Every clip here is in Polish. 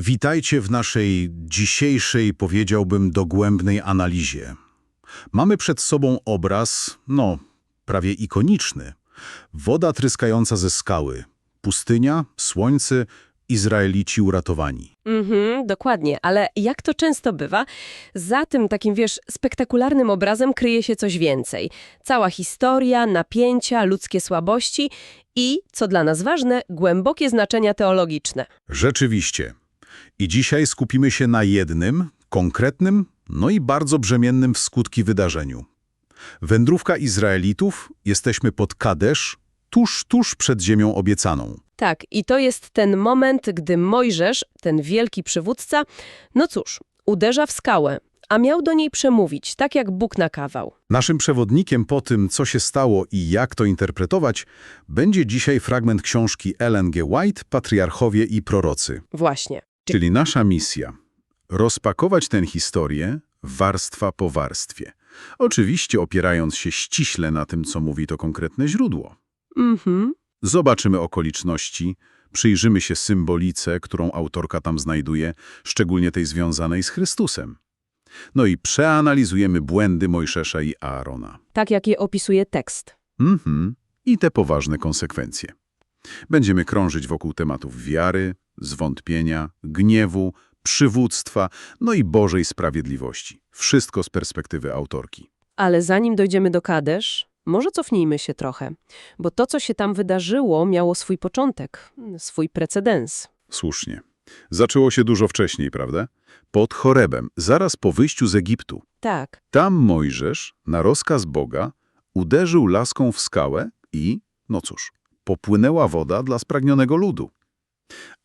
Witajcie w naszej dzisiejszej, powiedziałbym, dogłębnej analizie. Mamy przed sobą obraz, no, prawie ikoniczny. Woda tryskająca ze skały, pustynia, słońce, Izraelici uratowani. Mhm, dokładnie, ale jak to często bywa, za tym takim, wiesz, spektakularnym obrazem kryje się coś więcej. Cała historia, napięcia, ludzkie słabości i, co dla nas ważne, głębokie znaczenia teologiczne. Rzeczywiście. I dzisiaj skupimy się na jednym, konkretnym, no i bardzo brzemiennym w skutki wydarzeniu. Wędrówka Izraelitów, jesteśmy pod Kadesz, tuż, tuż przed ziemią obiecaną. Tak, i to jest ten moment, gdy Mojżesz, ten wielki przywódca, no cóż, uderza w skałę, a miał do niej przemówić, tak jak Bóg nakawał. Naszym przewodnikiem po tym, co się stało i jak to interpretować, będzie dzisiaj fragment książki Ellen G. White Patriarchowie i prorocy. Właśnie. Czyli nasza misja. Rozpakować tę historię warstwa po warstwie. Oczywiście opierając się ściśle na tym, co mówi to konkretne źródło. Mhm. Zobaczymy okoliczności, przyjrzymy się symbolice, którą autorka tam znajduje, szczególnie tej związanej z Chrystusem. No i przeanalizujemy błędy Mojżesza i Aarona. Tak jak je opisuje tekst. Mhm. I te poważne konsekwencje. Będziemy krążyć wokół tematów wiary, zwątpienia, gniewu, przywództwa, no i Bożej sprawiedliwości. Wszystko z perspektywy autorki. Ale zanim dojdziemy do Kadesz, może cofnijmy się trochę, bo to, co się tam wydarzyło, miało swój początek, swój precedens. Słusznie. Zaczęło się dużo wcześniej, prawda? Pod Chorebem, zaraz po wyjściu z Egiptu. Tak, Tam Mojżesz, na rozkaz Boga, uderzył laską w skałę i, no cóż, popłynęła woda dla spragnionego ludu.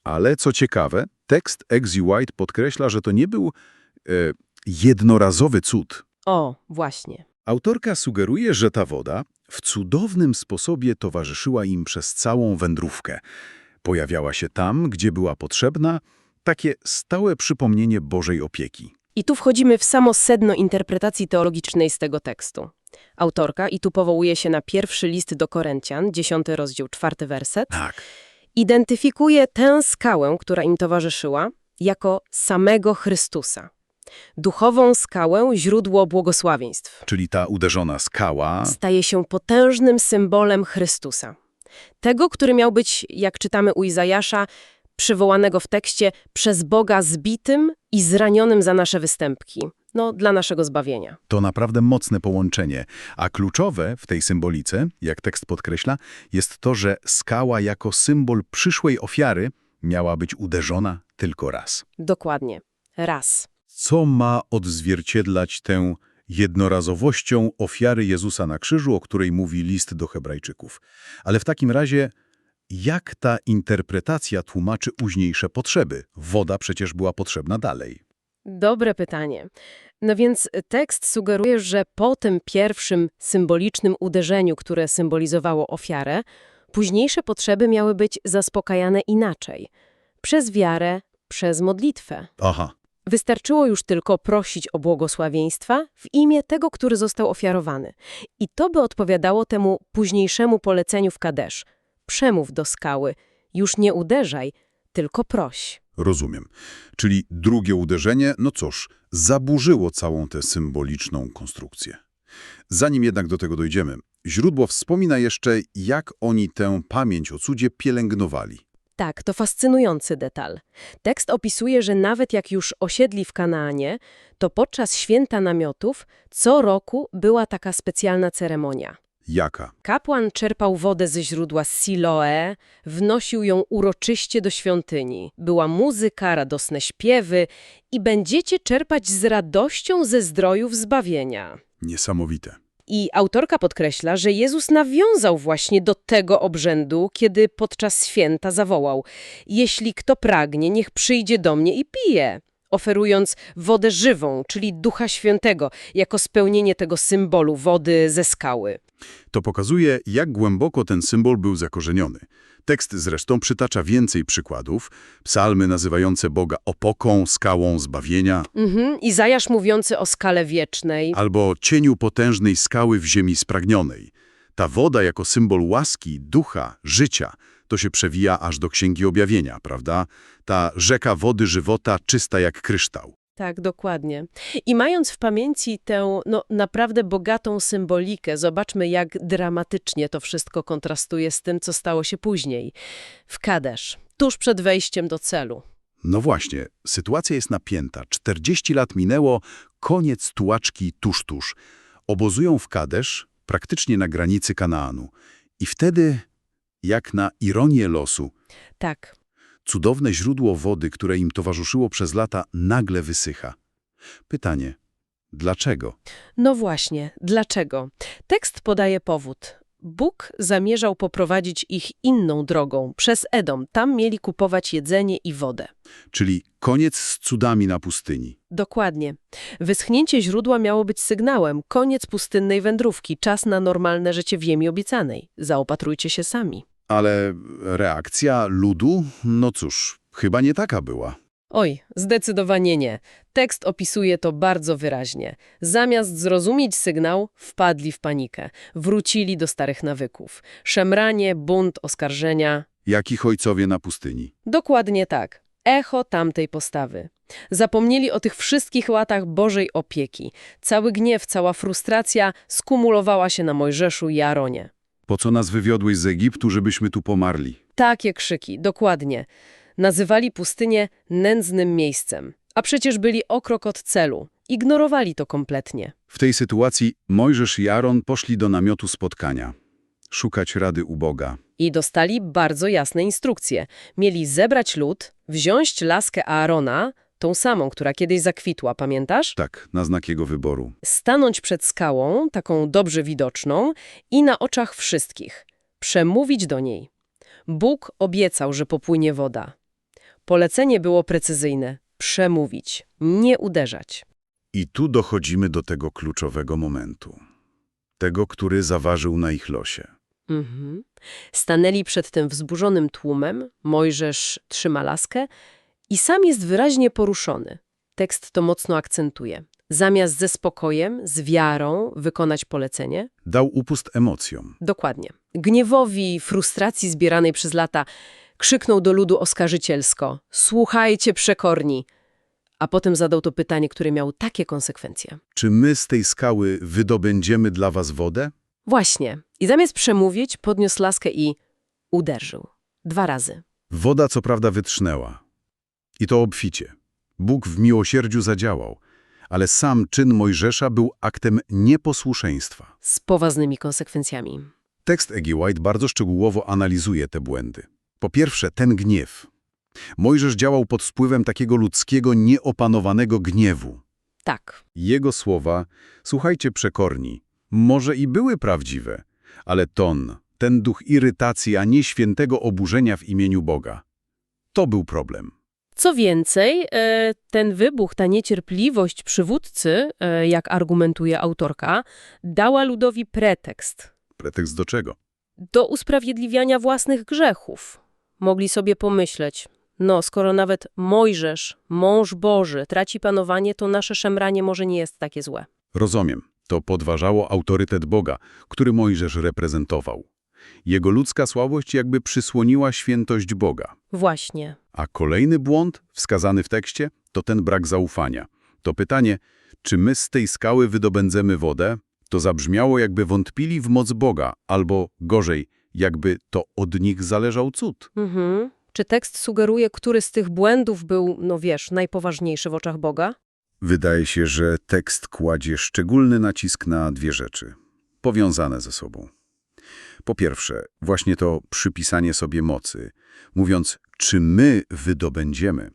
Ale co ciekawe, tekst Exy White podkreśla, że to nie był e, jednorazowy cud. o, właśnie. Autorka sugeruje, że ta woda w cudownym sposobie towarzyszyła im przez całą wędrówkę. Pojawiała się tam, gdzie była potrzebna, takie stałe przypomnienie Bożej opieki. I tu wchodzimy w samo sedno interpretacji teologicznej z tego tekstu. Autorka, i tu powołuje się na pierwszy list do Koryntian, dziesiąty rozdział, czwarty werset, Tak. Identyfikuje tę skałę, która im towarzyszyła, jako samego Chrystusa. Duchową skałę, źródło błogosławieństw. Czyli ta uderzona skała, staje się potężnym symbolem Chrystusa. Tego, który miał być, jak czytamy u Izajasza, przywołanego w tekście, przez Boga zbitym i zranionym za nasze występki, no dla naszego zbawienia. To naprawdę mocne połączenie, a kluczowe w tej symbolice, jak tekst podkreśla, jest to, że skała jako symbol przyszłej ofiary miała być uderzona tylko raz. Dokładnie. Raz. Co ma odzwierciedlać tę jednorazowością ofiary Jezusa na krzyżu, o której mówi list do Hebrajczyków? Ale w takim razie, jak ta interpretacja tłumaczy późniejsze potrzeby? Woda przecież była potrzebna dalej. Dobre pytanie. No więc tekst sugeruje, że po tym pierwszym symbolicznym uderzeniu, które symbolizowało ofiarę, późniejsze potrzeby miały być zaspokajane inaczej. Przez wiarę, przez modlitwę. Aha, Wystarczyło już tylko prosić o błogosławieństwa w imię tego, który został ofiarowany. I to by odpowiadało temu późniejszemu poleceniu w Kadesz. Przemów do skały, już nie uderzaj, tylko proś. Rozumiem. Czyli drugie uderzenie, no cóż, zaburzyło całą tę symboliczną konstrukcję. Zanim jednak do tego dojdziemy, źródło wspomina jeszcze, jak oni tę pamięć o cudzie pielęgnowali. Tak, to fascynujący detal. Tekst opisuje, że nawet jak już osiedli w Kanaanie, to podczas święta namiotów co roku była taka specjalna ceremonia. Jaka? Kapłan czerpał wodę ze źródła Siloe, wnosił ją uroczyście do świątyni. Była muzyka, radosne śpiewy i będziecie czerpać z radością ze zdrojów zbawienia. Niesamowite. I autorka podkreśla, że Jezus nawiązał właśnie do tego obrzędu, kiedy podczas święta zawołał: Jeśli kto pragnie, niech przyjdzie do mnie i pije. Oferując wodę żywą, czyli Ducha Świętego, jako spełnienie tego symbolu wody ze skały. To pokazuje, jak głęboko ten symbol był zakorzeniony. Tekst zresztą przytacza więcej przykładów. Psalmy nazywające Boga opoką, skałą zbawienia, Mhm. Izajasz mówiący o skale wiecznej. albo cieniu potężnej skały w ziemi spragnionej. Ta woda jako symbol łaski, ducha, życia, To się przewija aż do Księgi Objawienia, prawda? Ta rzeka wody żywota czysta jak kryształ. Tak, dokładnie. I mając w pamięci tę no, naprawdę bogatą symbolikę, zobaczmy, jak dramatycznie to wszystko kontrastuje z tym, co stało się później. W Kadesz, tuż przed wejściem do celu. No właśnie, sytuacja jest napięta. 40 lat minęło, koniec tułaczki tuż, tuż. Obozują w Kadesz, praktycznie na granicy Kanaanu. I wtedy, jak na ironię losu, Tak, cudowne źródło wody, które im towarzyszyło przez lata, nagle wysycha. Pytanie, dlaczego? no właśnie, dlaczego? Tekst podaje powód. Bóg zamierzał poprowadzić ich inną drogą, przez Edom. Tam mieli kupować jedzenie i wodę. Czyli koniec z cudami na pustyni. Dokładnie. Wyschnięcie źródła miało być sygnałem. Koniec pustynnej wędrówki. Czas na normalne życie w ziemi obiecanej. Zaopatrujcie się sami. Ale reakcja ludu? No cóż, chyba nie taka była. Oj, zdecydowanie nie. Tekst opisuje to bardzo wyraźnie. Zamiast zrozumieć sygnał, wpadli w panikę. Wrócili do starych nawyków. Szemranie, bunt, oskarżenia. Jak ich ojcowie na pustyni. Dokładnie tak. Echo tamtej postawy. Zapomnieli o tych wszystkich latach Bożej opieki. Cały gniew, cała frustracja skumulowała się na Mojżeszu i Aaronie. Po co nas wywiodłeś z Egiptu, żebyśmy tu pomarli? Takie krzyki, dokładnie. Nazywali pustynię nędznym miejscem. A przecież byli o krok od celu. Ignorowali to kompletnie. W tej sytuacji Mojżesz i Aaron poszli do namiotu spotkania. Szukać rady u Boga. I dostali bardzo jasne instrukcje. Mieli zebrać lud, wziąć laskę Aarona, tą samą, która kiedyś zakwitła, pamiętasz? Tak, na znak jego wyboru. Stanąć przed skałą, taką dobrze widoczną, i na oczach wszystkich. Przemówić do niej. Bóg obiecał, że popłynie woda. Polecenie było precyzyjne. Przemówić, nie uderzać. I tu dochodzimy do tego kluczowego momentu. Tego, który zaważył na ich losie. Mhm. Stanęli przed tym wzburzonym tłumem, Mojżesz trzyma laskę i sam jest wyraźnie poruszony. Tekst to mocno akcentuje. Zamiast ze spokojem, z wiarą wykonać polecenie, Dał upust emocjom. dokładnie. Gniewowi, frustracji zbieranej przez lata, krzyknął do ludu oskarżycielsko: Słuchajcie, przekorni! A potem zadał to pytanie, które miało takie konsekwencje. Czy my z tej skały wydobędziemy dla was wodę? Właśnie. I zamiast przemówić, podniósł laskę i uderzył. Dwa razy. Woda co prawda wytrznęła. I to obficie. Bóg w miłosierdziu zadziałał, ale sam czyn Mojżesza był aktem nieposłuszeństwa. Z poważnymi konsekwencjami. Tekst Egi White bardzo szczegółowo analizuje te błędy. Po pierwsze, ten gniew. Mojżesz działał pod wpływem takiego ludzkiego, nieopanowanego gniewu. Tak. Jego słowa, słuchajcie przekorni, może i były prawdziwe, ale ton, ten duch irytacji, a nie świętego oburzenia w imieniu Boga. To był problem. Co więcej, e, ten wybuch, ta niecierpliwość przywódcy, e, jak argumentuje autorka, dała ludowi pretekst Pretekst do czego? do usprawiedliwiania własnych grzechów. Mogli sobie pomyśleć, no skoro nawet Mojżesz, mąż Boży, traci panowanie, to nasze szemranie może nie jest takie złe. Rozumiem. To podważało autorytet Boga, który Mojżesz reprezentował. Jego ludzka słabość jakby przysłoniła świętość Boga. Właśnie. A kolejny błąd, wskazany w tekście, to ten brak zaufania. To pytanie, czy my z tej skały wydobędziemy wodę, to zabrzmiało jakby wątpili w moc Boga, albo gorzej, jakby to od nich zależał cud. Mhm. Czy tekst sugeruje, który z tych błędów był, no wiesz, najpoważniejszy w oczach Boga? Wydaje się, że tekst kładzie szczególny nacisk na dwie rzeczy, powiązane ze sobą. Po pierwsze, właśnie to przypisanie sobie mocy, mówiąc, czy my wydobędziemy,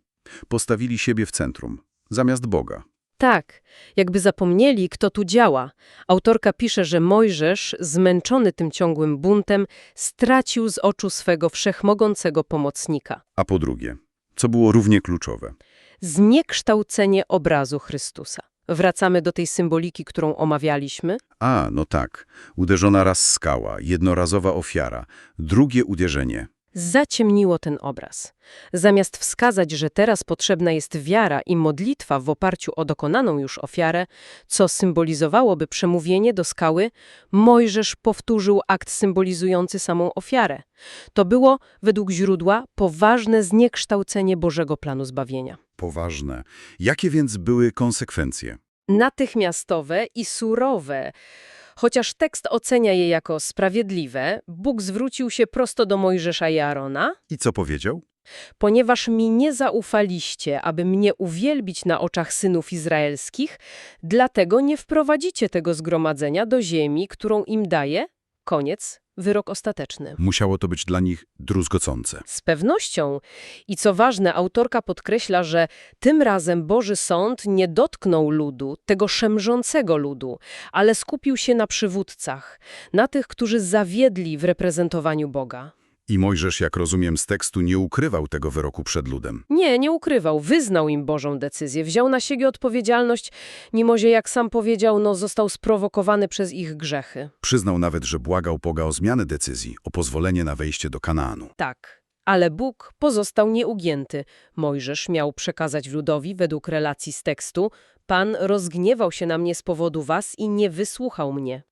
postawili siebie w centrum, zamiast Boga. Tak, jakby zapomnieli, kto tu działa. Autorka pisze, że Mojżesz, zmęczony tym ciągłym buntem, stracił z oczu swego wszechmogącego pomocnika. A po drugie, co było równie kluczowe, Zniekształcenie obrazu Chrystusa. Wracamy do tej symboliki, którą omawialiśmy. A, no tak. Uderzona raz skała, jednorazowa ofiara. Drugie uderzenie. zaciemniło ten obraz. Zamiast wskazać, że teraz potrzebna jest wiara i modlitwa w oparciu o dokonaną już ofiarę, co symbolizowałoby przemówienie do skały, Mojżesz powtórzył akt symbolizujący samą ofiarę. To było, według źródła, poważne zniekształcenie Bożego planu zbawienia. Poważne. Jakie więc były konsekwencje? natychmiastowe i surowe. Chociaż tekst ocenia je jako sprawiedliwe, Bóg zwrócił się prosto do Mojżesza i Aarona, I co powiedział? ponieważ mi nie zaufaliście, aby mnie uwielbić na oczach synów izraelskich, dlatego nie wprowadzicie tego zgromadzenia do ziemi, którą im daję. Koniec, wyrok ostateczny. Musiało to być dla nich druzgocące. Z pewnością. I co ważne, autorka podkreśla, że tym razem Boży Sąd nie dotknął ludu, tego szemrzącego ludu, ale skupił się na przywódcach, na tych, którzy zawiedli w reprezentowaniu Boga. I Mojżesz, jak rozumiem z tekstu, nie ukrywał tego wyroku przed ludem. Nie, nie ukrywał, wyznał im Bożą decyzję, wziął na siebie odpowiedzialność, mimo że, jak sam powiedział, no, został sprowokowany przez ich grzechy. Przyznał nawet, że błagał Boga o zmianę decyzji, o pozwolenie na wejście do Kanaanu. Tak. Ale Bóg pozostał nieugięty. Mojżesz miał przekazać ludowi, według relacji z tekstu, Pan rozgniewał się na mnie z powodu was i nie wysłuchał mnie.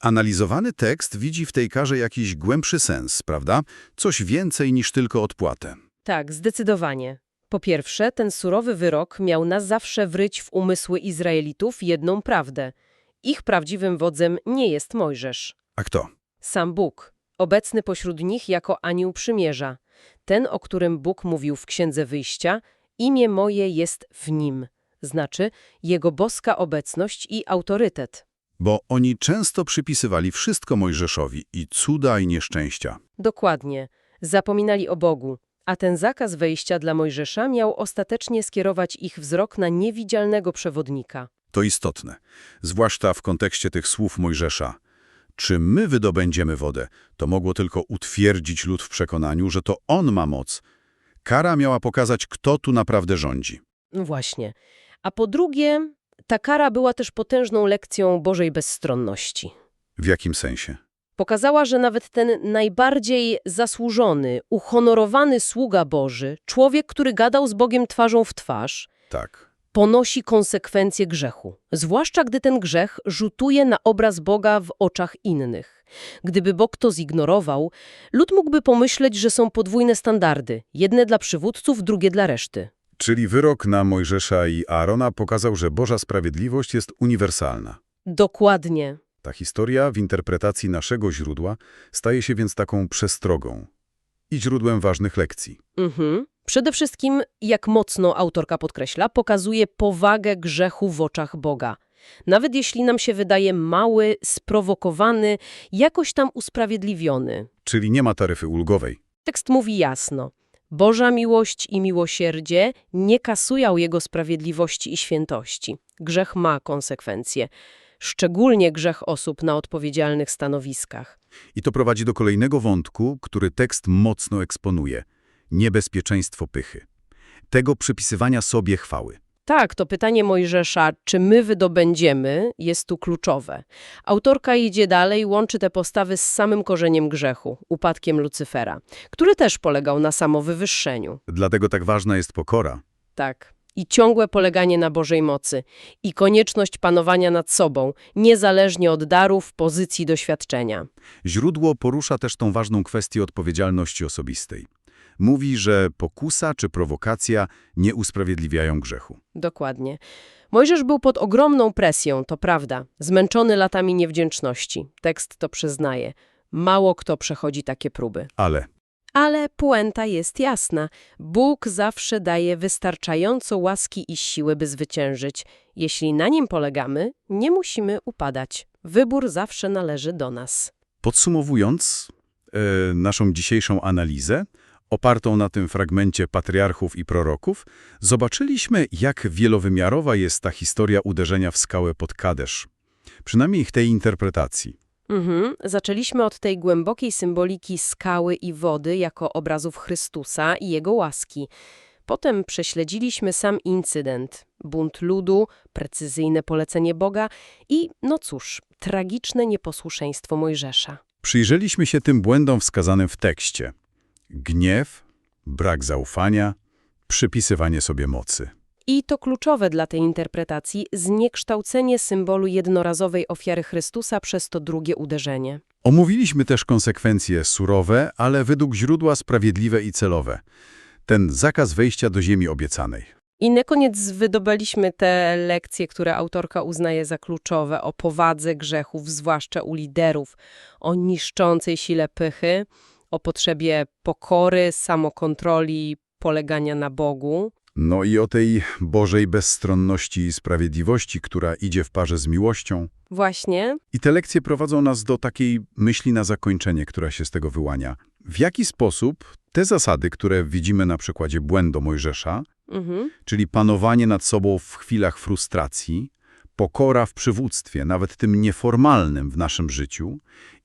Analizowany tekst widzi w tej karze jakiś głębszy sens, prawda? Coś więcej niż tylko odpłatę. Tak, zdecydowanie. Po pierwsze, ten surowy wyrok miał na zawsze wryć w umysły Izraelitów jedną prawdę. Ich prawdziwym wodzem nie jest Mojżesz. A kto? Sam Bóg, obecny pośród nich jako anioł przymierza. Ten, o którym Bóg mówił w Księdze Wyjścia, imię moje jest w nim. Znaczy, jego boska obecność i autorytet. Bo oni często przypisywali wszystko Mojżeszowi i cuda i nieszczęścia. Dokładnie. Zapominali o Bogu. A ten zakaz wejścia dla Mojżesza miał ostatecznie skierować ich wzrok na niewidzialnego przewodnika. To istotne, zwłaszcza w kontekście tych słów Mojżesza. Czy my wydobędziemy wodę, to mogło tylko utwierdzić lud w przekonaniu, że to on ma moc. Kara miała pokazać, kto tu naprawdę rządzi. No Właśnie. A po drugie, ta kara była też potężną lekcją Bożej bezstronności. W jakim sensie? Pokazała, że nawet ten najbardziej zasłużony, uhonorowany sługa Boży, człowiek, który gadał z Bogiem twarzą w twarz, Tak. ponosi konsekwencje grzechu. Zwłaszcza gdy ten grzech rzutuje na obraz Boga w oczach innych. Gdyby Bóg to zignorował, lud mógłby pomyśleć, że są podwójne standardy, jedne dla przywódców, drugie dla reszty. Czyli wyrok na Mojżesza i Aarona pokazał, że Boża sprawiedliwość jest uniwersalna. Dokładnie. Ta historia w interpretacji naszego źródła staje się więc taką przestrogą i źródłem ważnych lekcji. Mhm. Przede wszystkim, jak mocno autorka podkreśla, pokazuje powagę grzechu w oczach Boga. Nawet jeśli nam się wydaje mały, sprowokowany, jakoś tam usprawiedliwiony. Czyli nie ma taryfy ulgowej. Tekst mówi jasno. Boża miłość i miłosierdzie nie kasują Jego sprawiedliwości i świętości. Grzech ma konsekwencje. Szczególnie grzech osób na odpowiedzialnych stanowiskach. I to prowadzi do kolejnego wątku, który tekst mocno eksponuje. Niebezpieczeństwo pychy. Tego przypisywania sobie chwały. Tak, to pytanie Mojżesza, czy my wydobędziemy, jest tu kluczowe. Autorka idzie dalej, łączy te postawy z samym korzeniem grzechu, upadkiem Lucyfera, który też polegał na samowywyższeniu. Dlatego tak ważna jest pokora. Tak. I ciągłe poleganie na Bożej mocy. I konieczność panowania nad sobą, niezależnie od darów, pozycji, doświadczenia. Źródło porusza też tą ważną kwestię odpowiedzialności osobistej. Mówi, że pokusa czy prowokacja nie usprawiedliwiają grzechu. Dokładnie. Mojżesz był pod ogromną presją, to prawda, zmęczony latami niewdzięczności. Tekst to przyznaje. Mało kto przechodzi takie próby. Ale Ale puenta jest jasna. Bóg zawsze daje wystarczająco łaski i siły, by zwyciężyć. Jeśli na nim polegamy, nie musimy upadać. Wybór zawsze należy do nas. Podsumowując e, naszą dzisiejszą analizę, opartą na tym fragmencie patriarchów i proroków, zobaczyliśmy, jak wielowymiarowa jest ta historia uderzenia w skałę pod Kadesz. Przynajmniej w tej interpretacji. Mhm. Zaczęliśmy od tej głębokiej symboliki skały i wody jako obrazów Chrystusa i Jego łaski. Potem prześledziliśmy sam incydent, bunt ludu, precyzyjne polecenie Boga i, no cóż, tragiczne nieposłuszeństwo Mojżesza. Przyjrzeliśmy się tym błędom wskazanym w tekście. Gniew, brak zaufania, przypisywanie sobie mocy. I to kluczowe dla tej interpretacji zniekształcenie symbolu jednorazowej ofiary Chrystusa przez to drugie uderzenie. Omówiliśmy też konsekwencje surowe, ale według źródła sprawiedliwe i celowe. Ten zakaz wejścia do ziemi obiecanej. I na koniec wydobaliśmy te lekcje, które autorka uznaje za kluczowe o powadze grzechów, zwłaszcza u liderów, o niszczącej sile pychy, o potrzebie pokory, samokontroli, polegania na Bogu. No i o tej Bożej bezstronności i sprawiedliwości, która idzie w parze z miłością. Właśnie, I te lekcje prowadzą nas do takiej myśli na zakończenie, która się z tego wyłania. W jaki sposób te zasady, które widzimy na przykładzie błędu Mojżesza, mhm. czyli panowanie nad sobą w chwilach frustracji, pokora w przywództwie, nawet tym nieformalnym w naszym życiu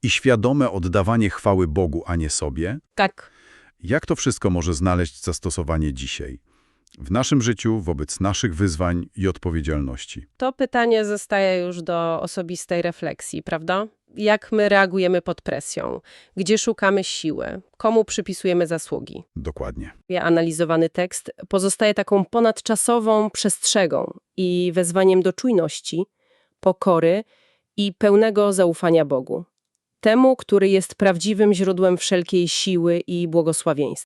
i świadome oddawanie chwały Bogu, a nie sobie, tak. jak to wszystko może znaleźć zastosowanie dzisiaj? W naszym życiu, wobec naszych wyzwań i odpowiedzialności. To pytanie zostaje już do osobistej refleksji, prawda? Jak my reagujemy pod presją? Gdzie szukamy siły? Komu przypisujemy zasługi? Dokładnie. Analizowany tekst pozostaje taką ponadczasową przestrzegą i wezwaniem do czujności, pokory i pełnego zaufania Bogu. Temu, który jest prawdziwym źródłem wszelkiej siły i błogosławieństwa.